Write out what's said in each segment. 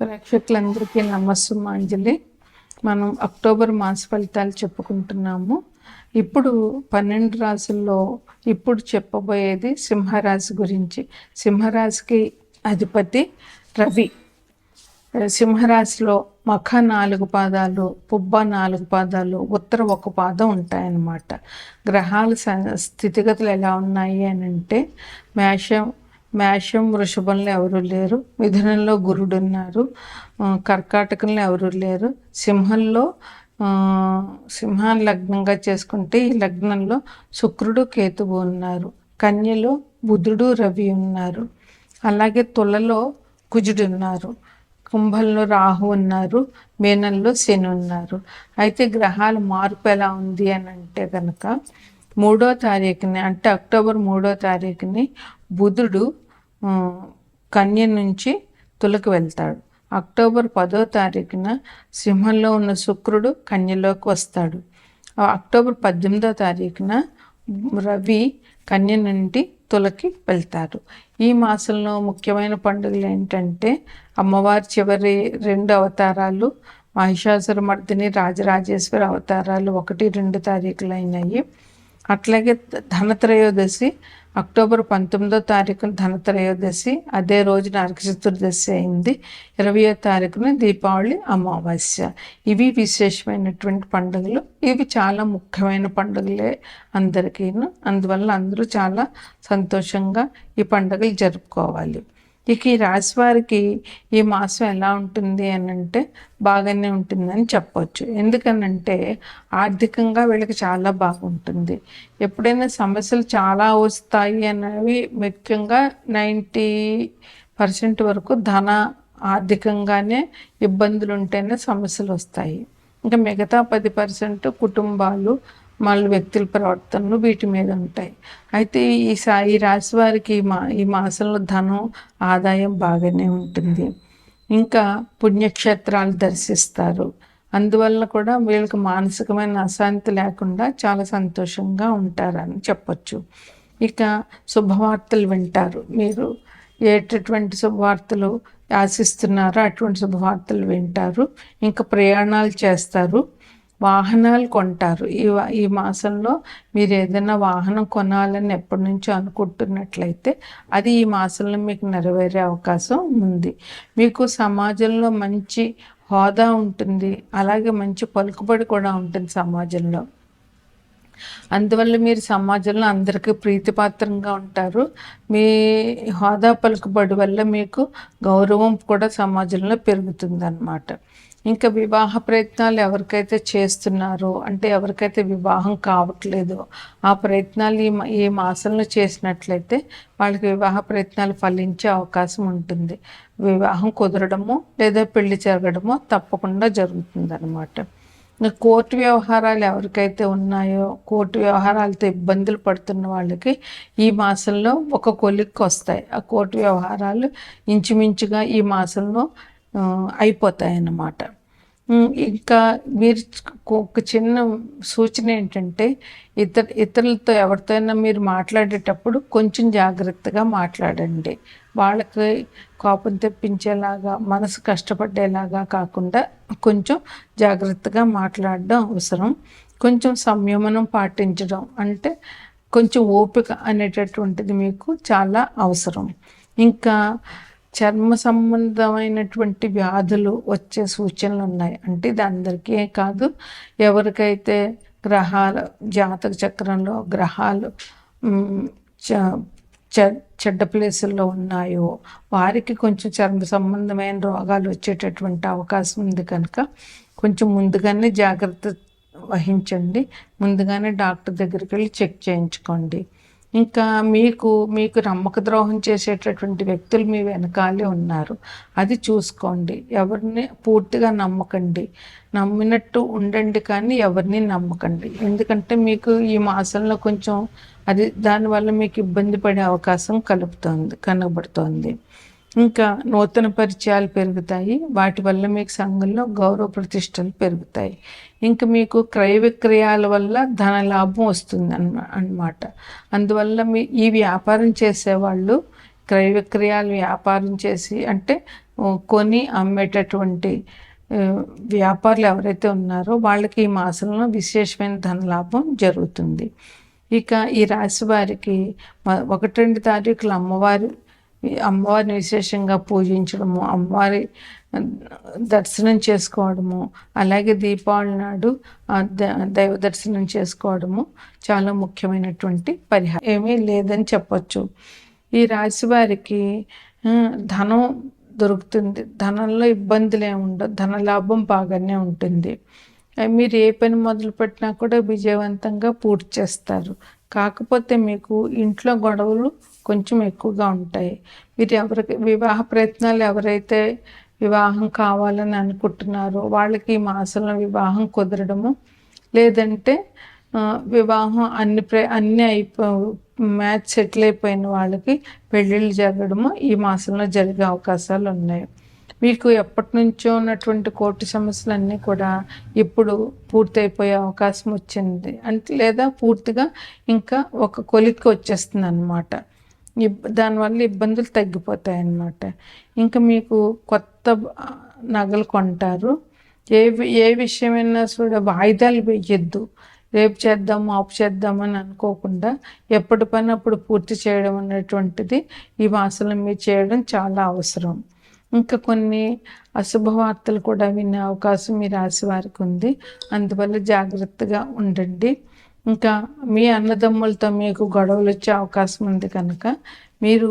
ప్రేక్షకులందరికీ నమస్సుమాంజలి. మనం అక్టోబర్ మాస ఫలితాలు చెప్పుకుంటున్నాము. ఇప్పుడు పన్నెండు రాసుల్లో ఇప్పుడు చెప్పబోయేది సింహరాశి గురించి. సింహరాశికి అధిపతి రవి. సింహరాశిలో మఖ నాలుగు పాదాలు పుబ్బ నాలుగు పాదాలు ఉత్తర ఒక పాదం ఉంటాయన్నమాట. గ్రహాల స- స్థితిగతులు ఎలా ఉన్నాయి అని అంటే మేషం మేషం వృషభంలో ఎవరు లేరు. మిథునంలో గురుడు ఉన్నారు. కర్కాటకంలో ఎవరు లేరు. సింహంలో సింహాన్ని లగ్నంగా చేసుకుంటే ఈ లగ్నంలో శుక్రుడు కేతువు ఉన్నారు. కన్యలో బుధుడు రవి ఉన్నారు. అలాగే తులలో కుజుడు ఉన్నారు. కుంభంలో రాహు ఉన్నారు. మేనంలో శని ఉన్నారు. అయితే గ్రహాల మార్పు ఎలా ఉంది అని అంటే కనుక మూడో తారీఖుని అంటే అక్టోబర్ మూడో తారీఖుని బుధుడు కన్య నుంచి తులకు వెళ్తాడు. అక్టోబర్ పదో తారీఖున సింహంలో ఉన్న శుక్రుడు కన్యలోకి వస్తాడు. అక్టోబర్ పద్దెనిమిదో తారీఖున రవి కన్య నుండి తులకి వెళ్తారు ఈ మాసంలో ముఖ్యమైన పండుగలు ఏంటంటే అమ్మవారి చివరి రెండు అవతారాలు మహిషాసుర మర్దిని రాజరాజేశ్వరి అవతారాలు ఒకటి రెండు తారీఖులు అయినాయి అట్లాగే ధనత్రయోదశి అక్టోబర్ పంతొమ్మిదో తారీఖున ధనత్రయోదశి అదే రోజు నరక చతుర్దశి అయింది. ఇరవయో తారీఖున దీపావళి అమావాస్య. ఇవి విశేషమైనటువంటి పండుగలు. ఇవి చాలా ముఖ్యమైన పండుగలే అందరికీను. అందువల్ల అందరూ చాలా సంతోషంగా ఈ పండుగలు జరుపుకోవాలి. ఇక ఈ రాశి వారికి ఈ మాసం ఎలా ఉంటుంది అని అంటే బాగానే ఉంటుందని చెప్పొచ్చు. ఎందుకనంటే ఆర్థికంగా వీళ్ళకి చాలా బాగుంటుంది. ఎప్పుడైనా సమస్యలు చాలా వస్తాయి అనేవి ముఖ్యంగా నైంటీ పర్సెంట్ వరకు ధన ఆర్థికంగానే ఇబ్బందులు ఉంటేనే సమస్యలు వస్తాయి. ఇంకా మిగతా పది పర్సెంట్ కుటుంబాలు వాళ్ళ వ్యక్తుల ప్రవర్తనలు వీటి మీద ఉంటాయి. అయితే ఈ సా ఈ రాశి వారికి మా ఈ మాసంలో ధనం ఆదాయం బాగానే ఉంటుంది. ఇంకా పుణ్యక్షేత్రాలు దర్శిస్తారు. అందువల్ల కూడా వీళ్ళకి మానసికమైన అశాంతి లేకుండా చాలా సంతోషంగా ఉంటారని చెప్పచ్చు. ఇక శుభవార్తలు వింటారు. మీరు ఏటటువంటి శుభవార్తలు ఆశిస్తున్నారో అటువంటి శుభవార్తలు వింటారు. ఇంకా ప్రయాణాలు చేస్తారు. వాహనాలు కొంటారు. ఈ ఈ మాసంలో మీరు ఏదైనా వాహనం కొనాలని ఎప్పటి నుంచో అనుకుంటున్నట్లయితే అది ఈ మాసంలో మీకు నెరవేరే అవకాశం ఉంది. మీకు సమాజంలో మంచి హోదా ఉంటుంది. అలాగే మంచి పలుకుబడి కూడా ఉంటుంది సమాజంలో. అందువల్ల మీరు సమాజంలో అందరికీ ప్రీతిపాత్రంగా ఉంటారు. మీ హోదా పలుకుబడి వల్ల మీకు గౌరవం కూడా సమాజంలో పెరుగుతుందన్నమాట. ఇంకా వివాహ ప్రయత్నాలు ఎవరికైతే చేస్తున్నారో అంటే ఎవరికైతే వివాహం కావట్లేదో ఆ ప్రయత్నాలు ఈ ఈ మాసంలో చేసినట్లయితే వాళ్ళకి వివాహ ప్రయత్నాలు ఫలించే అవకాశం ఉంటుంది. వివాహం కుదరడము లేదా పెళ్ళి జరగడము తప్పకుండా జరుగుతుందన్నమాట. కోర్టు వ్యవహారాలు ఎవరికైతే ఉన్నాయో కోర్టు వ్యవహారాలతో ఇబ్బందులు పడుతున్న వాళ్ళకి ఈ మాసంలో ఒక కొలిక్కి వస్తాయి. ఆ కోర్టు వ్యవహారాలు ఇంచుమించుగా ఈ మాసంలో అయిపోతాయి అన్నమాట ఇంకా మీరు ఒక చిన్న సూచన ఏంటంటే ఇతర ఇతరులతో ఎవరితోనైనా మీరు మాట్లాడేటప్పుడు కొంచెం జాగ్రత్తగా మాట్లాడండి. వాళ్ళకి కోపం తెప్పించేలాగా మనసు కష్టపడేలాగా కాకుండా కొంచెం జాగ్రత్తగా మాట్లాడడం అవసరం. కొంచెం సంయమనం పాటించడం అంటే కొంచెం ఓపిక అనేటటువంటిది మీకు చాలా అవసరం. ఇంకా చర్మ సంబంధమైనటువంటి వ్యాధులు వచ్చే సూచనలు ఉన్నాయి అంటే ఇది అందరికీ కాదు. ఎవరికైతే గ్రహాల జాతక చక్రంలో గ్రహాలు చ- చె- చెడ్డ ప్లేసుల్లో ఉన్నాయో వారికి కొంచెం చర్మ సంబంధమైన రోగాలు వచ్చేటటువంటి అవకాశం ఉంది కనుక కొంచెం ముందుగానే జాగ్రత్త వహించండి. ముందుగానే డాక్టర్ దగ్గరికి వెళ్ళి చెక్ చేయించుకోండి. ఇంకా మీకు మీకు నమ్మక ద్రోహం చేసేటటువంటి వ్యక్తులు మీ వెనకాలే ఉన్నారు. అది చూసుకోండి. ఎవరిని పూర్తిగా నమ్మకండి. నమ్మినట్టు ఉండండి కానీ ఎవరిని నమ్మకండి. ఎందుకంటే మీకు ఈ మాసంలో కొంచెం అది దానివల్ల మీకు ఇబ్బంది పడే అవకాశం కలుపుతోంది కనబడుతోంది. ఇంకా నూతన పరిచయాలు పెరుగుతాయి. వాటి వల్ల మీకు సంఘంలో గౌరవ ప్రతిష్టలు పెరుగుతాయి. ఇంకా మీకు క్రయ విక్రయాల వల్ల ధన లాభం వస్తుంది అన్న అన్నమాట. అందువల్ల మీ ఈ వ్యాపారం చేసేవాళ్ళు క్రయ విక్రయాలు వ్యాపారం చేసి అంటే కొని అమ్మేటటువంటి వ్యాపారులు ఎవరైతే ఉన్నారో వాళ్ళకి ఈ మాసంలో విశేషమైన ధనలాభం జరుగుతుంది. ఇక ఈ రాశి వారికి ఒకటి రెండు తారీఖులు అమ్మవారి అమ్మవారిని విశేషంగా పూజించడము అమ్మవారి దర్శనం చేసుకోవడము అలాగే దీపావళి నాడు దైవ దర్శనం చేసుకోవడము చాలా ముఖ్యమైనటువంటి పరిహారం. ఏమీ లేదని చెప్పచ్చు. ఈ రాశి వారికి ధనం దొరుకుతుంది. ధనంలో ఇబ్బందులు ఏమి ఉండవు ధనలాభం బాగానే ఉంటుంది. మీరు ఏ పని మొదలుపెట్టినా కూడా విజయవంతంగా పూర్తి చేస్తారు. కాకపోతే మీకు ఇంట్లో గొడవలు కొంచెం ఎక్కువగా ఉంటాయి. మీరు ఎవరికి వివాహ ప్రయత్నాలు ఎవరైతే వివాహం కావాలని అనుకుంటున్నారో వాళ్ళకి ఈ మాసంలో వివాహం కుదరడము. లేదంటే వివాహం అన్ని ప్ర అన్ని అయిపో మ్యాచ్ సెటిల్ అయిపోయిన వాళ్ళకి పెళ్ళిళ్ళు జరగడము ఈ మాసంలో జరిగే అవకాశాలు ఉన్నాయి. మీకు ఎప్పటి నుంచో ఉన్నటువంటి కోర్టు సమస్యలన్నీ కూడా ఇప్పుడు పూర్తయిపోయే అవకాశం వచ్చింది. అంటే లేదా పూర్తిగా ఇంకా ఒక కొలిక్కి వచ్చేస్తుంది అనమాట ఇబ్ దానివల్ల ఇబ్బందులు తగ్గిపోతాయి అన్నమాట ఇంకా మీకు కొత్త నగలు కొంటారు. ఏ ఏ విషయమైనా కూడా వాయిదాలు వేయొద్దు. రేపు చేద్దాము ఆపు చేద్దామని అనుకోకుండా ఎప్పటి పని అప్పుడు పూర్తి చేయడం అనేటువంటిది ఈ మాసంలో మీరు చేయడం చాలా అవసరం. ఇంకా కొన్ని అశుభ వార్తలు కూడా వినే అవకాశం మీ రాశి వారికి ఉంది. అందువల్ల జాగ్రత్తగా ఉండండి. ఇంకా మీ అన్నదమ్ములతో మీకు గొడవలు వచ్చే అవకాశం ఉంది కనుక మీరు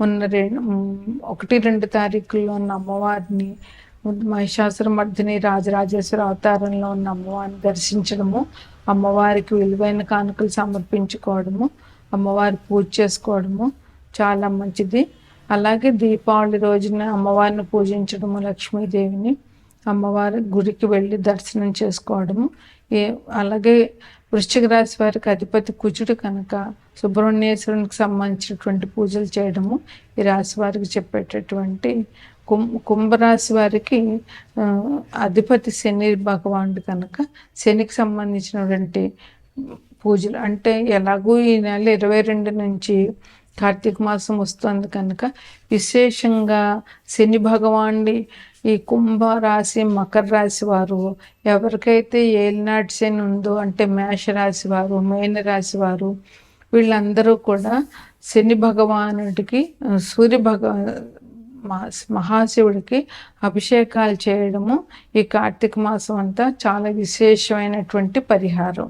ఉన్న రెండు ఒకటి రెండు తారీఖుల్లో ఉన్న అమ్మవారిని మహిషాసురమర్దిని రాజరాజేశ్వర అవతారంలో ఉన్న అమ్మవారిని దర్శించడము అమ్మవారికి విలువైన కానుకలు సమర్పించుకోవడము అమ్మవారి పూజ చేసుకోవడము చాలా మంచిది. అలాగే దీపావళి రోజున అమ్మవారిని పూజించడము లక్ష్మీదేవిని అమ్మవారి గుడికి వెళ్ళి దర్శనం చేసుకోవడము. ఏ అలాగే వృశ్చిక రాశి వారికి అధిపతి కుజుడు కనుక సుబ్రహ్మణ్యేశ్వరునికి సంబంధించినటువంటి పూజలు చేయడము ఈ రాశి వారికి చెప్పేటటువంటి కుం కుంభరాశి వారికి అధిపతి శని భగవానుడు కనుక శనికి సంబంధించినటువంటి పూజలు. అంటే ఎలాగూ ఈ నెల ఇరవై రెండు నుంచి కార్తీక మాసం వస్తుంది కనుక విశేషంగా శని భగవానుడి ఈ కుంభ రాశి మకర రాశి వారు ఎవరికైతే ఏలినాటి శని ఉందో అంటే మేష రాశి వారు మేన రాశి వారు వీళ్ళందరూ కూడా శని భగవానుడికి సూర్య భగ మా- మహాశివుడికి అభిషేకాలు చేయడము ఈ కార్తీక మాసం అంతా చాలా విశేషమైనటువంటి పరిహారం.